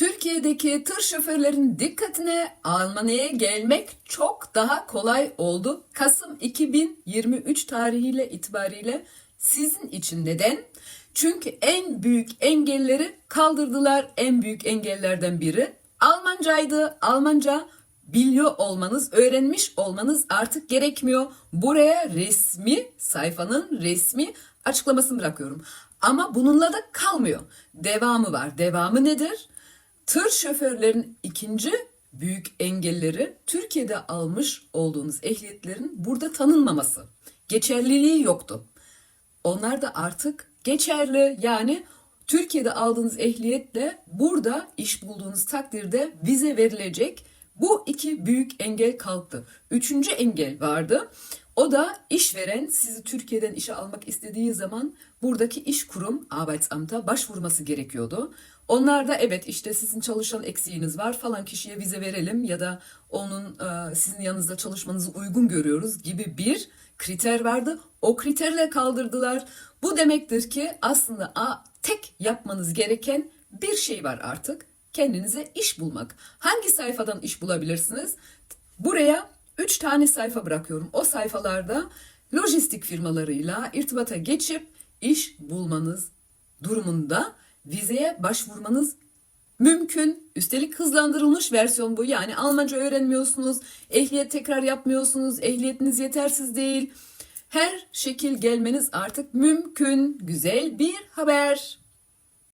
Türkiye'deki tır şoförlerin dikkatine Almanya'ya gelmek çok daha kolay oldu. Kasım 2023 tarihiyle itibariyle sizin için neden? Çünkü en büyük engelleri kaldırdılar. En büyük engellerden biri Almancaydı. Almanca biliyor olmanız, öğrenmiş olmanız artık gerekmiyor. Buraya resmi sayfanın resmi açıklamasını bırakıyorum. Ama bununla da kalmıyor. Devamı var. Devamı nedir? Tır şoförlerin ikinci büyük engelleri Türkiye'de almış olduğunuz ehliyetlerin burada tanınmaması. Geçerliliği yoktu. Onlar da artık geçerli. Yani Türkiye'de aldığınız ehliyetle burada iş bulduğunuz takdirde vize verilecek. Bu iki büyük engel kalktı. Üçüncü engel vardı. O da işveren sizi Türkiye'den işe almak istediği zaman buradaki iş kurum Arbeitsamt'a başvurması gerekiyordu. Onlar da evet işte sizin çalışan eksiğiniz var falan kişiye vize verelim ya da onun e, sizin yanınızda çalışmanızı uygun görüyoruz gibi bir kriter vardı. O kriterle kaldırdılar. Bu demektir ki aslında a, tek yapmanız gereken bir şey var artık. Kendinize iş bulmak. Hangi sayfadan iş bulabilirsiniz? Buraya 3 tane sayfa bırakıyorum. O sayfalarda lojistik firmalarıyla irtibata geçip iş bulmanız durumunda vizeye başvurmanız mümkün. Üstelik hızlandırılmış versiyon bu. Yani Almanca öğrenmiyorsunuz, ehliyet tekrar yapmıyorsunuz, ehliyetiniz yetersiz değil. Her şekil gelmeniz artık mümkün. Güzel bir haber.